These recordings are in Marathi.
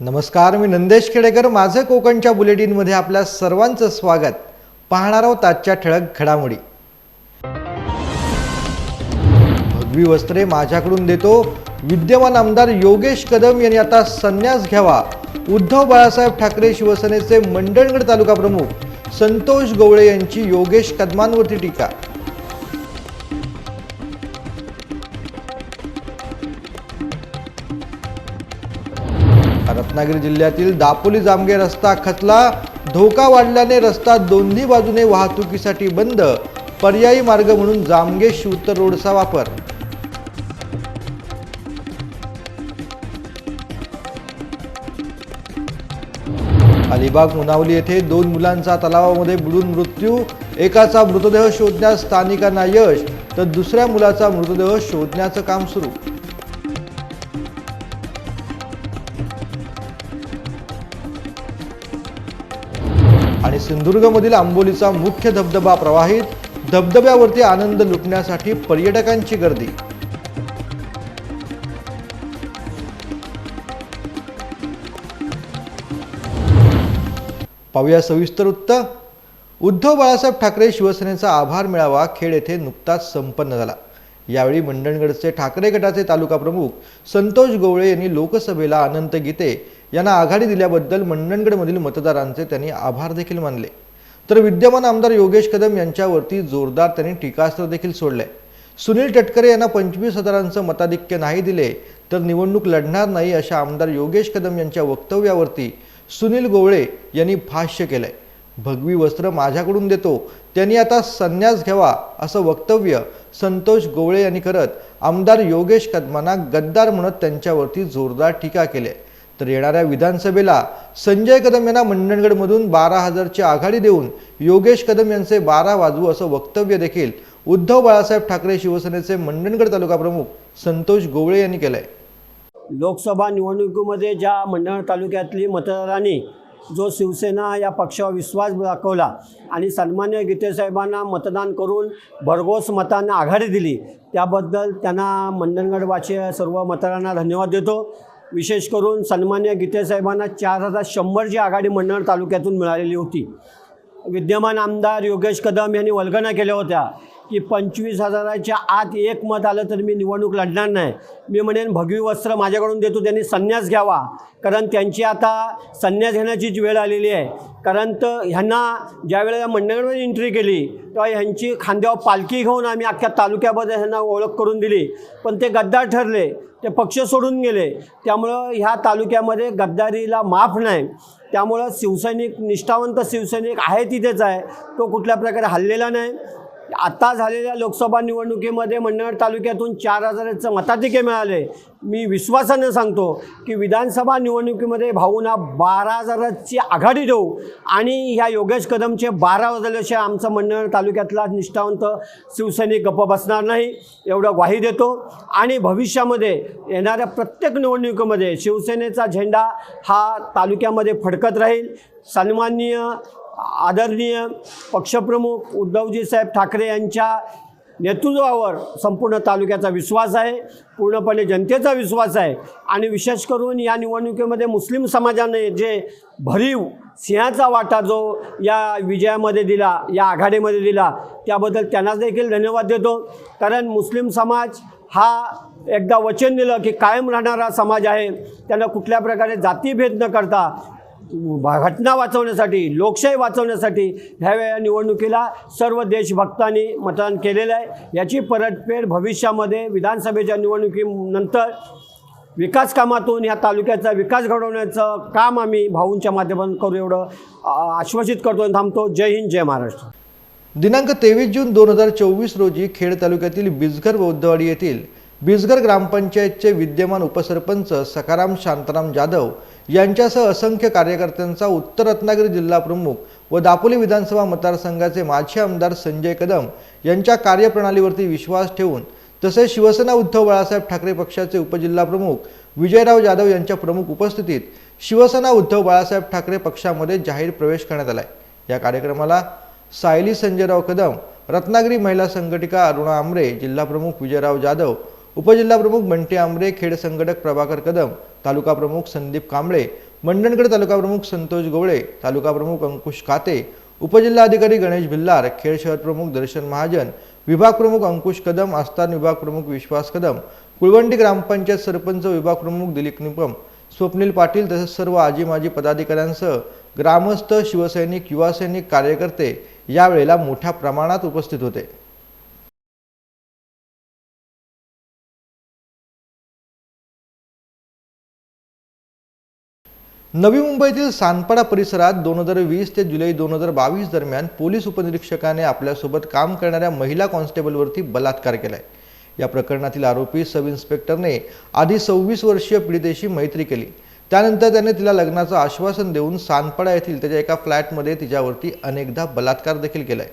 नमस्कार मी नंदेश खेडेकर. माझं कोकणच्या बुलेटिनमध्ये आपल्या सर्वांचं स्वागत. पाहणार आहोत आजच्या ठळक घडामोडी. भगवी वस्त्रे माझ्याकडून देतो. विद्यमान आमदार योगेश कदम यांनी आता संन्यास घ्यावा. उद्धव बाळासाहेब ठाकरे शिवसेनेचे मंडणगड तालुका प्रमुख संतोष गवळे यांची योगेश कदमांवरती टीका. रत्नागिरी जिल्ह्यातील दापोली जामगे रस्ता खचला. धोका वाढल्याने रस्ता दोन्ही बाजूने वाहतुकीसाठी बंद. पर्यायी मार्ग म्हणून जामगे शिवतर रोडचा वापर. अलिबाग मुनावली येथे दोन मुलांचा तलावामध्ये बुडून मृत्यू. एकाचा मृतदेह शोधण्यास स्थानिकांना यश तर दुसऱ्या मुलाचा मृतदेह शोधण्याचं काम सुरू. सिंधुदुर्गमधील आंबोलीचा मुख्य धबधबा प्रवाहित धबधब्यावरती आनंद लुटण्यासाठी पर्यटकांची गर्दी. पाहूया सविस्तर वृत्त उद्धव बाळासाहेब ठाकरे शिवसेनेचा आभार मेळावा खेड येथे नुकताच संपन्न झाला. यावेळी मंडणगडचे ठाकरे गटाचे तालुका प्रमुख संतोष गोवळे यांनी लोकसभेला अनंत गीते यांना आघाडी दिल्याबद्दल मंडणगडमधील मतदारांचे त्यांनी आभार देखील मानले. तर विद्यमान आमदार योगेश कदम यांच्यावरती जोरदार त्यांनी टीकास्त्र देखील सोडले सुनील तटकरे यांना पंचवीस हजारांचं मताधिक्य नाही दिले तर निवडणूक लढणार नाही अशा आमदार योगेश कदम यांच्या वक्तव्यावरती सुनील गोवळे यांनी भाष्य केलंय. भगवी वस्त्र माझ्याकडून देतो त्यांनी आता संन्यास घ्यावा असं वक्तव्य संतोष गोवळे यांनी करत आमदार योगेश कदमांना गद्दार म्हणत त्यांच्यावरती जोरदार टीका केली आहे. तर येणाऱ्या विधानसभेला संजय कदम यांना मंडणगडमधून बारा हजारची आघाडी देऊन योगेश कदम यांचे बारा वाजवू असं वक्तव्य देखील उद्धव बाळासाहेब ठाकरे शिवसेनेचे मंडणगड तालुका प्रमुख संतोष गोवळे यांनी केलंय. लोकसभा निवडणुकीमध्ये ज्या मंडळ तालुक्यातली मतदारांनी जो शिवसेना या पक्षावर विश्वास दाखवला आणि सन्मान्य गीतेसाहेबांना मतदान करून भरघोस मतांना आघाडी दिली त्याबद्दल त्यांना मंडणगडवाचे सर्व मतदारांना धन्यवाद देतो. विशेष करून सन्मान्य गीतेसाहेबांना चार हजार शंभरची आघाडी मंडळ तालुक्यातून मिळालेली होती. विद्यमान आमदार योगेश कदम यांनी वल्गना केल्या होत्या. की पंचवीस हजाराच्या आत एक मत आलं तर मी निवडणूक लढणार नाही. मी म्हणेन भगवी वस्त्र माझ्याकडून देतो त्यांनी संन्यास घ्यावा. कारण त्यांची आता संन्यास घेण्याचीच वेळ आलेली आहे. कारण तर ह्यांना ज्यावेळेला मंडळामध्ये एंट्री केली तेव्हा ह्यांची खांद्यावर पालखी घेऊन आम्ही अख्ख्या तालुक्यामध्ये ह्यांना ओळख करून दिली. पण ते गद्दार ठरले ते पक्ष सोडून गेले. त्यामुळं ह्या तालुक्यामध्ये गद्दारीला माफ नाही. त्यामुळं शिवसैनिक निष्ठावंत शिवसैनिक आहे तिथेच आहे. तो कुठल्या प्रकारे हल्लेला नाही. आता झालेल्या लोकसभा निवडणुकीमध्ये मंडळ तालुक्यातून चार हजाराचं मताधिके मिळाले. मी विश्वासानं सांगतो की विधानसभा निवडणुकीमध्ये भाऊंना बारा हजाराची आघाडी देऊ आणि ह्या योगेश कदमचे बारा वाजल्याशिवाय आमचं मंडळ तालुक्यातला निष्ठावंत शिवसैनिक गप्प बसणार नाही एवढं ग्वाही देतो. आणि भविष्यामध्ये येणाऱ्या प्रत्येक निवडणुकीमध्ये शिवसेनेचा झेंडा हा तालुक्यामध्ये फडकत राहील. सन्माननीय आदरणीय पक्षप्रमुख उद्धवजी साहेब ठाकरे यांच्या नेतृत्वावर संपूर्ण तालुक्याचा विश्वास आहे पूर्णपणे जनतेचा विश्वास आहे आणि विशेष करून या निवडणुकीमध्ये मुस्लिम समाजाने जे भरीव सिंहाचा वाटा जो या विजयामध्ये दिला या आघाडीमध्ये दिला त्याबद्दल त्यांना देखील धन्यवाद देतो. कारण मुस्लिम समाज हा एकदा वचन दिलं की कायम राहणारा समाज आहे त्यांना कुठल्या प्रकारे जातीभेद न करता घटना वाचवण्यासाठी लोकशाही वाचवण्यासाठी ह्यावेळा निवडणुकीला सर्व देशभक्तांनी मतदान केलेलं आहे. याची परतफेड भविष्यामध्ये विधानसभेच्या निवडणुकीनंतर विकास कामातून ह्या तालुक्याचा विकास घडवण्याचं काम आम्ही भाऊंच्या माध्यमातून करू एवढं आ- आश्वासित करतो आणि थांबतो. जय हिंद जय महाराष्ट्र. दिनांक तेवीस जून दोन हजार चोवीस रोजी खेड तालुक्यातील बिजघर बौद्धवाडी येथील बिजघर ग्रामपंचायतचे विद्यमान उपसरपंच सकाराम शांताराम जाधव यांच्यासह असंख्य कार्यकर्त्यांचा उत्तर रत्नागिरी जिल्हा प्रमुख व दापोली विधानसभा मतदारसंघाचे माजी आमदार संजय कदम यांच्या कार्यप्रणालीवरती विश्वास ठेवून तसेच शिवसेना उद्धव बाळासाहेब ठाकरे पक्षाचे उपजिल्हा प्रमुख विजयराव जाधव यांच्या प्रमुख उपस्थितीत शिवसेना उद्धव बाळासाहेब ठाकरे पक्षामध्ये जाहीर प्रवेश करण्यात आला आहे या कार्यक्रमाला सायली संजयराव कदम रत्नागिरी महिला संघटिका अरुणा आमरे जिल्हाप्रमुख विजयराव जाधव उपजिल्हाप्रमुख बंटी आमरे खेड संघटक प्रभाकर कदम तालुका प्रमुख संदीप कांबळे मंडणगड तालुका प्रमुख संतोष गवळे तालुका प्रमुख अंकुश काते उपजिल्हाधिकारी गणेश भिल्लार खेड शहर प्रमुख दर्शन महाजन विभाग प्रमुख अंकुश कदम आस्थान विभाग प्रमुख विश्वास कदम कुळवंडी ग्रामपंचायत सरपंच विभाग प्रमुख दिलीप निपम स्वप्नील पाटील तसेच सर्व आजी माजी पदाधिकाऱ्यांसह ग्रामस्थ शिवसैनिक युवा सैनिक कार्यकर्ते यावेळेला मोठ्या प्रमाणात उपस्थित होते. नवी मुंबईतील सानपाडा परिसरात दोन हजार वीस ते जुलै दोन हजार बावीस दरम्यान पोलीस उपनिरीक्षकाने आपल्यासोबत काम करणाऱ्या महिला कॉन्स्टेबलवरती बलात्कार केलाय. या प्रकरणातील आरोपी सब इन्स्पेक्टरने आधी सव्वीस वर्षीय पीडितेशी मैत्री केली. त्यानंतर त्याने तिला लग्नाचं आश्वासन देऊन सानपाडा येथील त्याच्या एका फ्लॅटमध्ये तिच्यावरती अनेकदा बलात्कार देखील केलाय.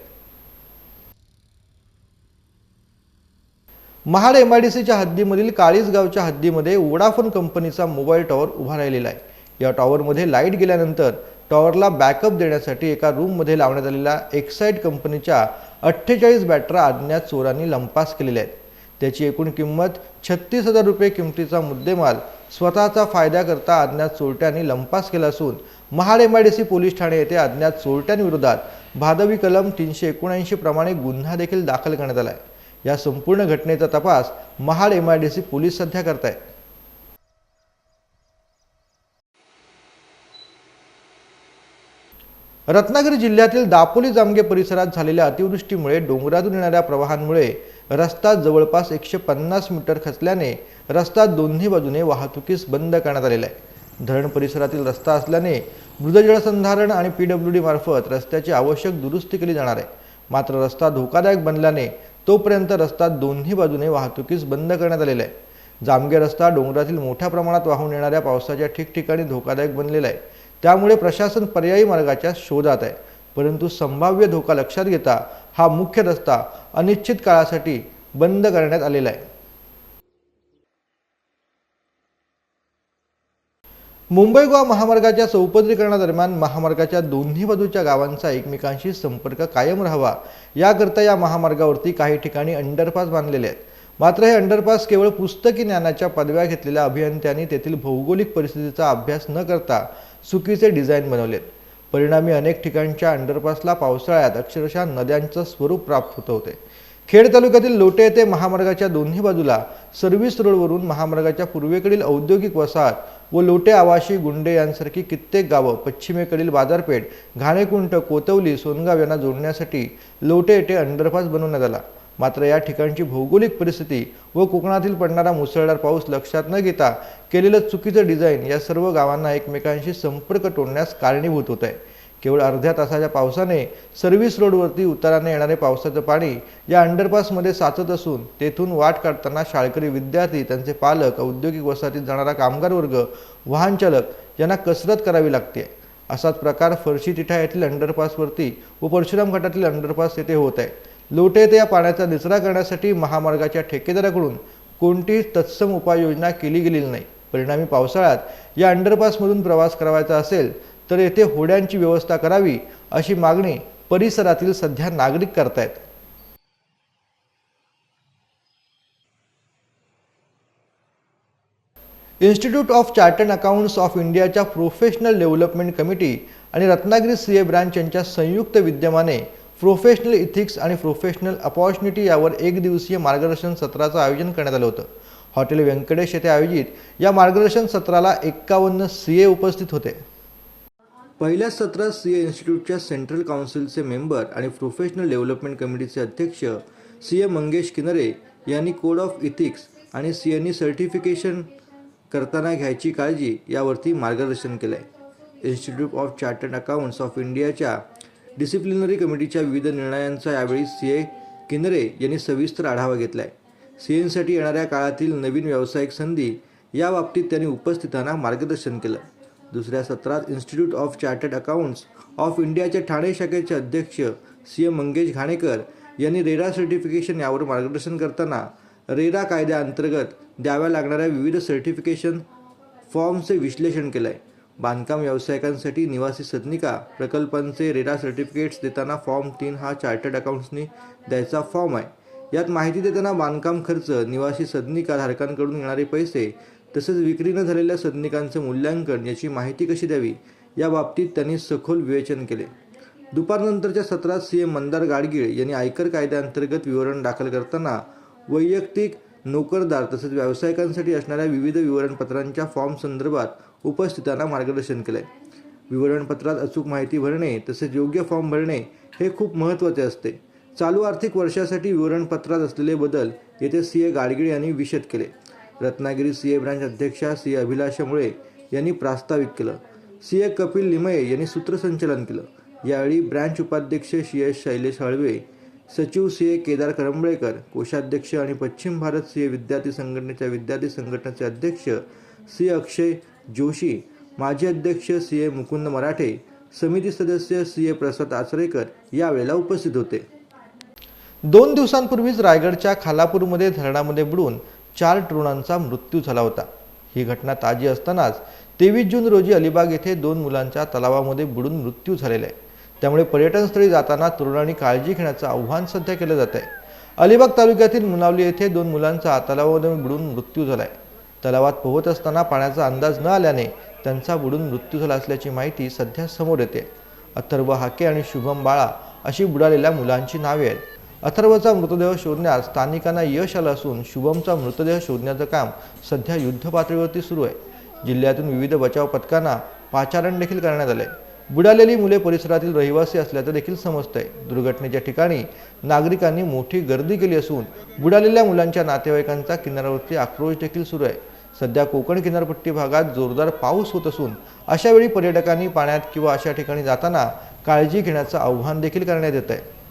महाड एमआयडीसीच्या हद्दीमधील काळीसगावच्या हद्दीमध्ये वोडाफोन कंपनीचा मोबाईल टॉवर उभा राहिलेला आहे. या टॉवरमध्ये लाइट गेल्यानंतर टॉवरला बॅकअप देण्यासाठी एका रूममध्ये लावण्यात आलेल्या एक्साईड कंपनीच्या अठ्ठेचाळीस बॅटऱ्या अज्ञात चोरांनी लंपास केलेल्या आहेत. त्याची एकूण किंमत छत्तीस हजार रुपये किमतीचा मुद्देमाल स्वतःचा फायद्याकरता अज्ञात चोरट्यांनी लंपास केला असून Mahad M I D C police Thane येथे अज्ञात चोरट्यांविरोधात भादवी कलम तीनशे एकोणऐंशी प्रमाणे गुन्हा देखील दाखल करण्यात आला आहे. या संपूर्ण घटनेचा तपास Mahad M I D C police सध्या करत आहेत रत्नागिरी जिल्ह्यातील दापोली जामगे परिसरात झालेल्या अतिवृष्टीमुळे डोंगरातून येणाऱ्या प्रवाहांमुळे रस्ता जवळपास एकशे पन्नास मीटर खचल्याने रस्ता दोन्ही बाजूने वाहतुकीस बंद करण्यात आलेला आहे. धरण परिसरातील रस्ता असल्याने मृदजळसंधारण आणि पी डब्ल्यू डी मार्फत रस्त्याची आवश्यक दुरुस्ती केली जाणार आहे. मात्र रस्ता धोकादायक बनल्याने तोपर्यंत रस्ता दोन्ही बाजूने वाहतुकीस बंद करण्यात आलेला आहे. जामगे रस्ता डोंगरातील मोठ्या प्रमाणात वाहून येणाऱ्या पावसाच्या ठिकठिकाणी धोकादायक बनलेला आहे. त्यामुळे प्रशासन पर्यायी मार्गाच्या शोधात आहे. परंतु संभाव्य धोका लक्षात घेता हा मुख्य रस्ता अनिश्चित काळासाठी बंद करण्यात आलेला आहे. मुंबई गोवा महामार्गाच्या चौपदरीकरणादरम्यान महामार्गाच्या दोन्ही बाजूच्या गावांचा एकमेकांशी संपर्क कायम राहावा याकरता या महामार्गावरती काही ठिकाणी अंडरपास बांधलेले आहेत. मात्र हे अंडरपास केवळ पुस्तकी ज्ञानाच्या पदव्या घेतलेल्या अभियंत्यांनी तेथील भौगोलिक परिस्थितीचा अभ्यास न करता चुकीचे डिझाईन बनवलेत. परिणामी अनेक ठिकाणच्या अंडरपासला पावसाळ्यात अक्षरशः नद्यांचं स्वरूप प्राप्त होत होते. खेड तालुक्यातील लोटे येथे महामार्गाच्या दोन्ही बाजूला सर्व्हिस रोडवरून महामार्गाच्या पूर्वेकडील औद्योगिक वसाहत व लोटे आवाशी गुंडे यांसारखी कित्येक गावं पश्चिमेकडील बाजारपेठ घाणेकुंट कोतवली सोनगाव यांना जोडण्यासाठी लोटे येथे अंडरपास बनवण्यात आला. मात्र या ठिकाणची भौगोलिक परिस्थिती व कोकणातील पडणारा मुसळधार पाऊस लक्षात न घेता केलेलं चुकीचं डिझाईन या सर्व गावांना एकमेकांशी संपर्क तोडण्यास कारणीभूत होत आहे केवळ अर्ध्या तासाच्या पावसाने सर्व्हिस रोडवरती उताराने येणारे पावसाचं पाणी या अंडरपासमध्ये साचत असून तेथून वाट काढताना शाळकरी विद्यार्थी त्यांचे पालक औद्योगिक वसाहतीत जाणारा कामगार वर्ग वाहन चालक यांना कसरत करावी लागते. असाच प्रकार फरशी तिठा येथील अंडरपासवरती व परशुराम घाटातील अंडरपास येथे होत आहे. लोटे येथे या पाण्याचा निचरा करण्यासाठी महामार्गाच्या ठेकेदाराकडून कोणतीही तत्सम उपाययोजना केली गेलेली नाही. परिणामी पावसाळ्यात या अंडरपासमधून प्रवास करावायचा असेल तर येथे होड्यांची व्यवस्था करावी अशी मागणी परिसरातील सध्या नागरिक करतायत. Institute of chartered accounts of इंडियाच्या प्रोफेशनल डेव्हलपमेंट कमिटी आणि रत्नागिरी सी ए ब्रांच यांच्या संयुक्त विद्यमाने प्रोफेशनल इथिक्स आणि प्रोफेशनल अपॉर्च्युनिटी यावर एक दिवसीय मार्गदर्शन सत्राचं आयोजन करण्यात आलं होतं. हॉटेल व्यंकटेश येथे आयोजित या मार्गदर्शन सत्राला एक्कावन्न सी ए उपस्थित होते. पहिल्या सत्रात सी ए इन्स्टिट्यूटच्या सेंट्रल काउन्सिलचे मेंबर आणि प्रोफेशनल डेव्हलपमेंट कमिटीचे अध्यक्ष सी ए मंगेश किनरे यांनी कोड ऑफ इथिक्स आणि सी एनी सर्टिफिकेशन करताना घ्यायची काळजी यावरती मार्गदर्शन केलं आहे institute of chartered accounts of इंडियाच्या डिसिप्लिनरी कमिटीच्या विविध निर्णयांचा यावेळी सी ए किनरे यांनी सविस्तर आढावा घेतला आहे सी एनसाठी येणाऱ्या काळातील नवीन व्यावसायिक संधी याबाबतीत त्यांनी उपस्थितांना मार्गदर्शन केलं. दुसऱ्या सत्रात institute of chartered accounts of इंडियाच्या ठाणे शाखेचे अध्यक्ष सी एम मंगेश घाणेकर यांनी रेरा सर्टिफिकेशन यावर मार्गदर्शन करताना रेरा कायद्याअंतर्गत द्याव्या लागणाऱ्या विविध सर्टिफिकेशन फॉर्मचे विश्लेषण केलं आहे बांधकाम व्यावसायिकांसाठी निवासी सदनिका प्रकल्पांचे रेरा सर्टिफिकेट्स देताना फॉर्म तीन हा चार्टर्ड अकाउंट्सनी द्यायचा फॉर्म आहे. यात माहिती देताना बांधकाम खर्च निवासी सदनिका धारकांकडून येणारे पैसे तसेच न झालेल्या सदनिकांचं मूल्यांकन याची माहिती कशी द्यावी? या बाबतीत त्यांनी सखोल विवेचन केले. दुपारनंतरच्या सत्रात सी एम मंदार गाडगीळ यांनी आयकर कायद्याअंतर्गत विवरण दाखल करताना वैयक्तिक नोकरदार तसेच व्यावसायिकांसाठी असणाऱ्या विविध विवरणपत्रांच्या फॉर्म संदर्भात उपस्थितांना मार्गदर्शन केले विवरणपत्रात अचूक माहिती भरणे तसेच योग्य फॉर्म भरणे हे खूप महत्त्वाचे असते. चालू आर्थिक वर्षासाठी विवरणपत्रात असलेले बदल येथे सी. ए. गाडगिळ यांनी विशद केले. रत्नागिरी सी. ए. ब्रांच अध्यक्षा सी. अभिलाषा मुळे यांनी प्रास्ताविक केलं. सी. ए. कपिल लिमये यांनी सूत्रसंचलन केलं. यावेळी ब्रँच उपाध्यक्ष सी एस. शैलेश हळवे सचिव सी. ए. केदार करंबळेकर कोषाध्यक्ष आणि पश्चिम भारत सी. ए. विद्यार्थी संघटनेच्या विद्यार्थी संघटनेचे अध्यक्ष सी. अक्षय जोशी माजी अध्यक्ष सी. ए. मुकुंद मराठे समिती सदस्य सी. ए. प्रसाद आचरेकर यावेळेला उपस्थित होते. दोन दिवसांपूर्वीच रायगडच्या खालापूरमध्ये धरणामध्ये बुडून चार तरुणांचा मृत्यू झाला होता. ही घटना ताजी असतानाच तेवीस जून रोजी अलिबाग येथे दोन मुलांच्या तलावामध्ये बुडून मृत्यू झालेला आहे. त्यामुळे पर्यटनस्थळी जाताना तरुणांनी काळजी घेण्याचं आव्हान सध्या केलं जात आहे अलिबाग तालुक्यातील मुनावली येथे दोन मुलांचा तलावामध्ये बुडून मृत्यू झाला आहे तलावात पोहत असताना पाण्याचा अंदाज न आल्याने त्यांचा बुडून मृत्यू झाला असल्याची माहिती सध्या समोर येते. अथर्व हाके आणि शुभम बाळा अशी बुडालेल्या मुलांची नावे आहेत. अथर्वचा मृतदेह शोधण्यात स्थानिकांना यश आलं असून शुभमचा मृतदेह शोधण्याचं काम सध्या युद्ध पातळीवरती सुरू आहे. जिल्ह्यातून विविध बचाव पथकांना पाचारण देखील करण्यात आले बुडालेली मुले परिसरातील रहिवासी असल्याचं देखील समजतंय. दुर्घटनेच्या ठिकाणी नागरिकांनी मोठी गर्दी केली असून बुडालेल्या मुलांच्या नातेवाईकांचा किनाऱ्यावरती आक्रोश देखील सुरू आहे. सध्या कोकण किनारपट्टी भागात जोरदार पाऊस होत असून अशावेळी पर्यटकांनी पाण्यात किंवा अशा ठिकाणी जाताना काळजी घेण्याचं आव्हान देखील करण्यात येत आहे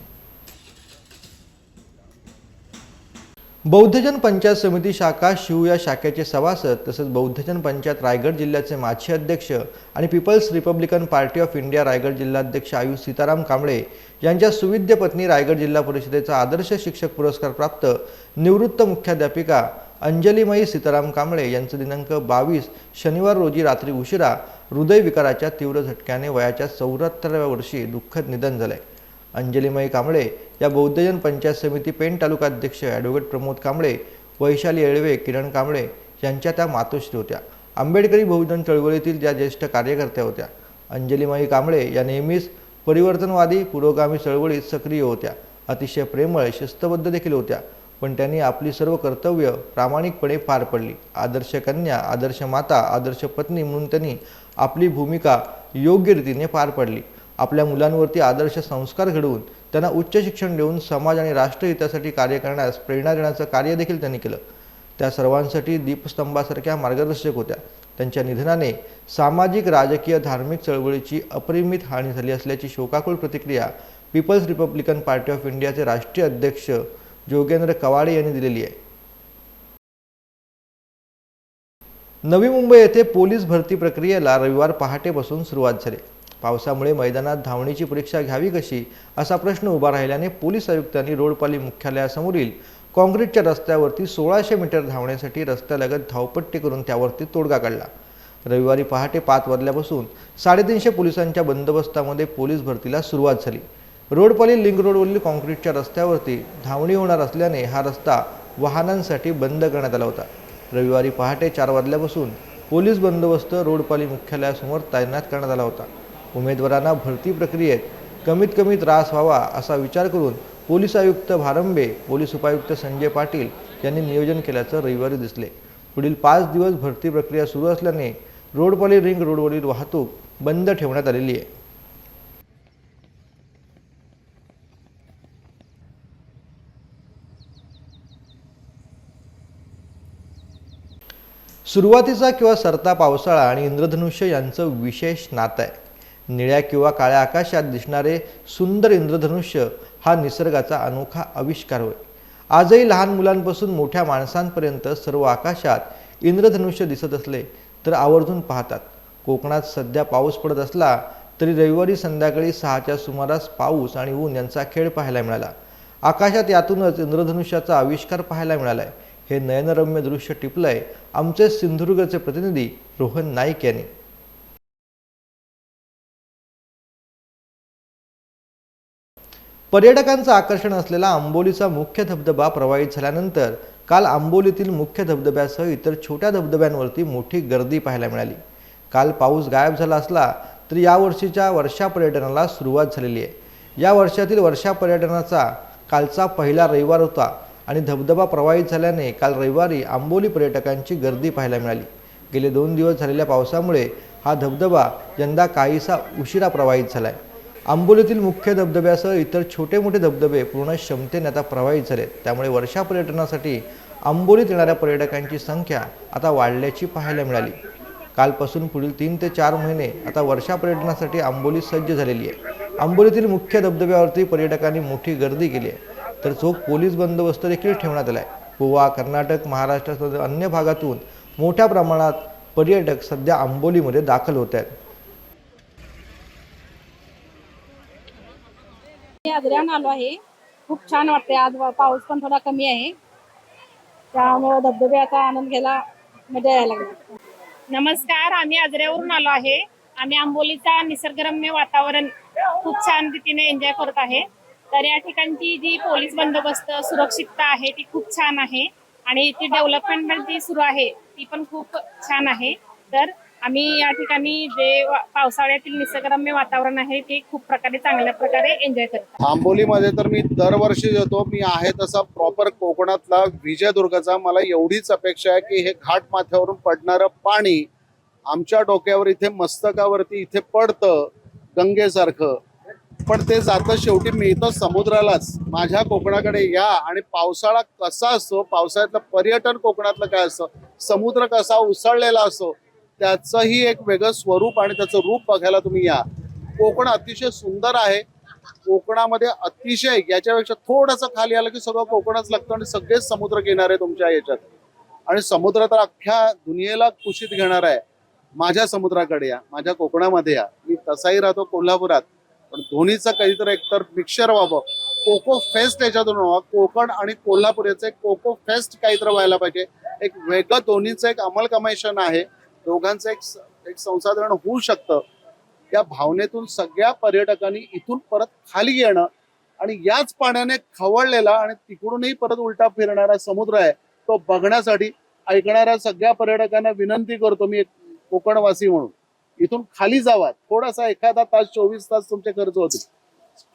बौद्धजन पंचायत समिती शाखा शिव या शाखेचे सभासद तसंच बौद्धजन पंचायत रायगड जिल्ह्याचे माजी अध्यक्ष आणि people's republican party of India Raigad जिल्हाध्यक्ष आयुष सीताराम कांबळे यांच्या सुविद्य पत्नी रायगड जिल्हा परिषदेचा आदर्श शिक्षक पुरस्कार प्राप्त निवृत्त मुख्याध्यापिका अंजलीमयी सीताराम कांबळे यांचं दिनांक बावीस शनिवार रोजी रात्री उशिरा हृदयविकाराच्या तीव्र झटक्याने वयाच्या चौऱ्याहत्तराव्या वर्षी दुःखद निधन झालंय. अंजलीमयी कांबळे या बौद्धजन पंचायत समिती पेण तालुका अध्यक्ष ॲडव्होकेट प्रमोद कांबळे वैशाली येळवे किरण कांबळे यांच्या त्या मातोश्री होत्या. आंबेडकरी बहुजन चळवळीतील ज्या ज्येष्ठ कार्यकर्त्या होत्या अंजलीमाई कांबळे या नेहमीच परिवर्तनवादी पुरोगामी चळवळीत सक्रिय होत्या. अतिशय प्रेमळ शिस्तबद्ध देखील होत्या. पण त्यांनी आपली सर्व कर्तव्य प्रामाणिकपणे पार पडली. आदर्श कन्या आदर्श माता आदर्श पत्नी म्हणून त्यांनी आपली भूमिका योग्य रीतीने पार पडली. आपल्या मुलांवरती आदर्श संस्कार घडवून त्यांना उच्च शिक्षण देऊन समाज आणि राष्ट्रहितासाठी कार्य करण्यास प्रेरणा देण्याचं कार्य देखील त्यांनी केलं. त्या सर्वांसाठी दीपस्तंभासारख्या मार्गदर्शक होत्या. त्यांच्या निधनाने सामाजिक राजकीय धार्मिक चळवळीची अपरिमित हानी झाली असल्याची शोकाकुळ प्रतिक्रिया पीपल्स रिपब्लिकन पार्टी ऑफ इंडियाचे राष्ट्रीय अध्यक्ष जोगेंद्र कवाडे यांनी दिलेली आहे. नवी मुंबई येथे पोलीस भरती प्रक्रियेला रविवार पहाटेपासून सुरुवात झाली. पावसामुळे मैदानात धावणीची परीक्षा घ्यावी कशी असा प्रश्न उभा राहिल्याने पोलीस आयुक्तांनी रोडपाली मुख्यालयासमोरील काँक्रीटच्या रस्त्यावरती सोळाशे मीटर धावण्यासाठी रस्त्यालगत धावपट्टी करून त्यावरती तोडगा काढला. रविवारी पहाटे पाच वाजल्यापासून साडेतीनशे पोलिसांच्या बंदोबस्तामध्ये पोलीस भरतीला सुरुवात झाली. रोडपाली लिंक रोडवरील काँक्रीटच्या रस्त्यावरती धावणी होणार असल्याने हा रस्ता वाहनांसाठी बंद करण्यात आला होता. रविवारी पहाटे चार वाजल्यापासून पोलीस बंदोबस्त रोडपाली मुख्यालयासमोर तैनात करण्यात आला होता. उमेदवारांना भरती प्रक्रियेत कमीत कमी त्रास व्हावा असा विचार करून पोलीस आयुक्त भारंबे पोलीस उपायुक्त संजय पाटील यांनी नियोजन केल्याचं रविवारी दिसले. पुढील पाच दिवस भरती प्रक्रिया सुरू असल्याने रोडपाली रिंग रोडवरील वाहतूक बंद ठेवण्यात आलेली आहे. सुरुवातीचा किंवा सरता पावसाळा आणि इंद्रधनुष्य यांचं विशेष नातं आहे. निळ्या किंवा काळ्या आकाशात दिसणारे सुंदर इंद्रधनुष्य हा निसर्गाचा अनोखा आविष्कार होय. आजही लहान मुलांपासून मोठ्या माणसांपर्यंत सर्व आकाशात इंद्रधनुष्य दिसत असले तर आवर्जून पाहतात. कोकणात सध्या पाऊस पडत असला तरी रविवारी संध्याकाळी सहाच्या सुमारास पाऊस आणि ऊन यांचा खेळ पाहायला मिळाला. आकाशात यातूनच इंद्रधनुष्याचा आविष्कार पाहायला मिळाला आहे हे नयनरम्य दृश्य टिपलंय आमचे सिंधुदुर्गचे प्रतिनिधी रोहन नाईक यांनी. पर्यटकांचं आकर्षण असलेला आंबोलीचा मुख्य धबधबा प्रवाहित झाल्यानंतर काल आंबोलीतील मुख्य धबधब्यासह इतर छोट्या धबधब्यांवरती मोठी गर्दी पाहायला मिळाली. काल पाऊस गायब झाला असला तरी यावर्षीच्या वर्षा पर्यटनाला सुरुवात झालेली आहे. या वर्षातील वर्षा पर्यटनाचा कालचा पहिला रविवार होता. आणि धबधबा प्रवाहित झाल्याने काल रविवारी आंबोली पर्यटकांची गर्दी पाहायला मिळाली. गेले दोन दिवस झालेल्या पावसामुळे हा धबधबा यंदा काहीसा उशिरा प्रवाहित झाला आहे आंबोलीतील मुख्य धबधब्यासह इतर छोटे मोठे धबधबे पूर्ण क्षमतेने आता प्रवाहित झालेत. त्यामुळे वर्षा पर्यटनासाठी आंबोलीत येणाऱ्या पर्यटकांची संख्या आता वाढल्याची पाहायला मिळाली. कालपासून पुढील तीन ते चार महिने आता वर्षा पर्यटनासाठी आंबोली सज्ज झालेली आहे. आंबोलीतील मुख्य धबधब्यावरती पर्यटकांनी मोठी गर्दी केली आहे. तर चोख पोलीस बंदोबस्त देखील ठेवण्यात आला आहे गोवा कर्नाटक महाराष्ट्रासह अन्य भागातून मोठ्या प्रमाणात पर्यटक सध्या आंबोलीमध्ये दाखल होत आहेत. मी आजऱ्याहून आलो आहे. खूप छान वाटते आज पाऊस पण थोडा कमी आहे. त्यामुळे धबधब्याचा आनंद घ्यायला मजा यायला लागली. नमस्कार. आम्ही आजऱ्यावरून आलो आहे. आम्ही आंबोलीचा निसर्गरम्य वातावरण खूप छान रीतीने एन्जॉय करत आहे. तर या ठिकाणची जी पोलीस बंदोबस्त सुरक्षितता आहे ती खूप छान आहे. आणि ती डेव्हलपमेंट जी सुरू आहे ती पण खूप छान आहे. तर आम्ही या ठिकाणी जे पावसाळ्यातील निसर्गरम्य वातावरण आहे ते खूप प्रकारे चांगल्या प्रकारे एन्जॉय करतो आंबोलीमध्ये तर मी दरवर्षी जातो मी आहे तसा प्रॉपर कोकणातला विजयदुर्गचा. मला एवढीच अपेक्षा आहे की हे घाट माथ्यावरून पडणारं पाणी आमच्या डोक्यावर इथे मस्तकावरती इथे पडतं गंगेसारखं. पण ते जातं शेवटी मिळतं समुद्रालाच. माझ्या कोकणाकडे या आणि पावसाळा कसा असतो पावसाळ्यातलं पर्यटन कोकणातलं काय असतं समुद्र कसा उसळलेला असतो त्याचंही एक वेगळं स्वरूप आणि त्याचं रूप बघायला तुम्ही या. कोकण अतिशय सुंदर आहे. कोकणामध्ये अतिशय याच्यापेक्षा थोडंसं खाली आलं की सगळं कोकणच लागतं आणि सगळेच समुद्र किनारे तुमच्या याच्यात. आणि समुद्र तर अख्ख्या दुनियेला कुशीत घेणार आहे. माझ्या समुद्राकडे या माझ्या कोकणामध्ये या. मी तसाही राहतो कोल्हापुरात. पण धोनीचं काहीतरी एकतर मिक्सर व्हावं. कोको फेस्ट याच्यातून व्हावं. कोकण आणि कोल्हापूर याचं एक कोको फेस्ट काहीतरी व्हायला पाहिजे. एक वेगळं धोनीचं एक अंमलकमायशन आहे. दोघांचं एक एक संसाधन होऊ शकतं. या भावनेतून सगळ्या पर्यटकांनी इथून परत खाली येणं आणि याच पाण्याने खवळलेला आणि तिकडूनही परत उलटा फिरणारा समुद्र आहे तो बघण्यासाठी ऐकणाऱ्या सगळ्या पर्यटकांना विनंती करतो मी एक कोकणवासी म्हणून. इथून खाली जावा थोडासा एखादा तास चोवीस तास तुमचे खर्च होतील.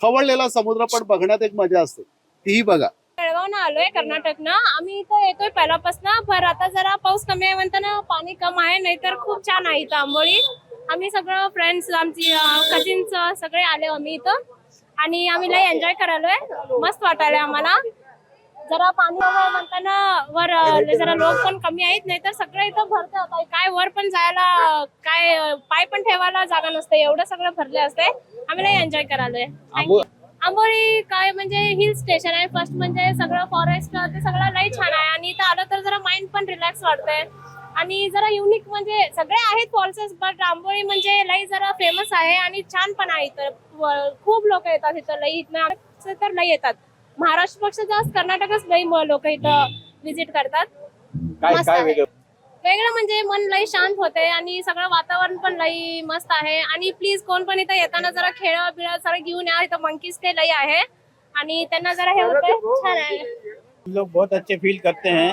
खवळलेला समुद्र पण बघण्यात एक मजा असते. तीही बघा. आलोय आलोय कर्नाटकनं. आम्ही इथं येतोय पहिल्यापासून. पर आता जरा पाऊस कमी आहे म्हणताना पाणी कम आहे नाहीतर खूप छान आहे इथं आंबोळी. आम्ही सगळं फ्रेंड्स आमची कझिन्स सगळे आले आम्ही इथं. आणि आम्ही लय एन्जॉय करायलोय. मस्त वाटायला आम्हाला. जरा पाणी म्हणताना वर जरा लोक पण कमी आहेत नाहीतर सगळं इथं भरतं. आता काय वर पण जायला काय पाय पण ठेवायला जागा नसते. एवढं सगळं भरले असते. आम्ही एन्जॉय करायलोय you. आंबोली काय म्हणजे हिल स्टेशन आहे. फर्स्ट म्हणजे सगळं फॉरेस्ट ते सगळं लई छान आहे. आणि इथं आलं तर जरा माइंड पण रिलॅक्स वाटतंय. आणि जरा युनिक म्हणजे सगळे आहेत फॉल्सेस बट आंबोली म्हणजे लई जरा फेमस आहे. आणि छान पण आहे इथं. खूप लोक येतात इथं. लई इथनं तर लई येतात. महाराष्ट्रपेक्षा जास्त कर्नाटकच लई लोक इथं विज़िट करतात. मस्त आहे. वेगळं? म्हणजे मन लई शांत होते आणि सगळं वातावरण पण लई मस्त आहे. आणि प्लीज़ कोण पण इथं येताना जरा खेळ बिळ सगळं घेऊन या इथं मंकीज ते लई आहे. आणि त्यांना जरा हे होते छान आहे. हम लोग बहुत अच्छे फील करते हैं।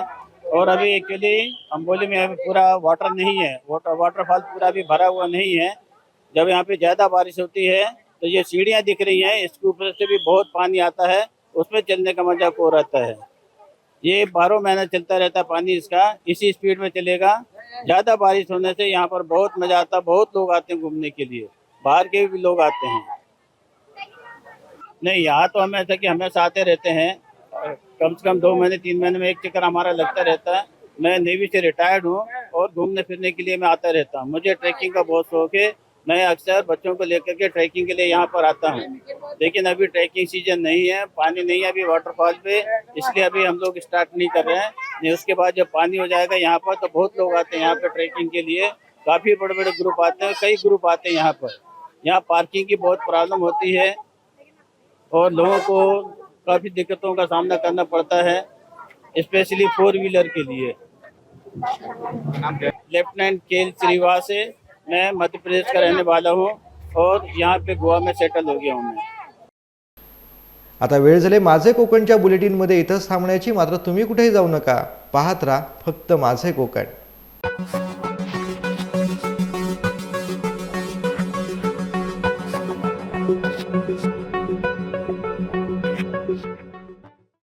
और अभी एक्चुअली अम्बोली में अभी पूरा वाटर नहीं है। वाटर वाटरफॉल पूरा अभी भरा हुआ नहीं है। जब यहाँ पे ज़्यादा बारिश होती है तो ये सीढ़ियाँ दिख रही हैं। इसके ऊपर से भी बहुत पानी आता है। उसमें चलने का मज़ा को रहता है। ये बारह महीना चलता रहता है पानी इसका। इसी स्पीड में चलेगा। ज़्यादा बारिश होने से यहाँ पर बहुत मज़ा आता है। बहुत लोग आते हैं घूमने के लिए। बाहर के भी लोग आते हैं। नहीं, यहाँ तो हम ऐसा कि हमेशा आते रहते हैं। कम से कम दो महीने, तीन महीने में एक चक्कर हमारा लगता रहता है। मैं नेवी से रिटायर्ड हूँ और घूमने फिरने के लिए मैं आता रहता हूँ। मुझे ट्रैकिंग का बहुत शौक है। मैं अक्सर बच्चों को लेकर के ट्रैकिंग के लिए यहाँ पर आता हूँ। लेकिन अभी ट्रैकिंग सीज़न नहीं है, पानी नहीं है अभी वाटरफॉल पे, इसलिए अभी हम लोग स्टार्ट नहीं कर रहे हैं। उसके बाद जब पानी हो जाएगा यहाँ पर तो बहुत लोग आते हैं यहाँ पर ट्रैकिंग के लिए। काफ़ी बड़े बड़े ग्रुप आते हैं, कई ग्रुप आते हैं यहाँ पर। यहाँ पार्किंग की बहुत प्रॉब्लम होती है और लोगों को काफ़ी दिक्कतों का सामना करना पड़ता है स्पेशली फोर व्हीलर के लिए। लेफ्टिनेंट केल श्रीवास है मैं मध्य प्रदेश का रहने वाला हूँ और यहाँ पे गोवा में सेटल हो गया हूँ मैं। आता वेळ झाले माझे कोकणच्या बुलेटिनमध्ये इथंच थांबण्याची मात्र तुम्ही कुठेही जाऊ नका. पाहत राहा फक्त माझे कोकण.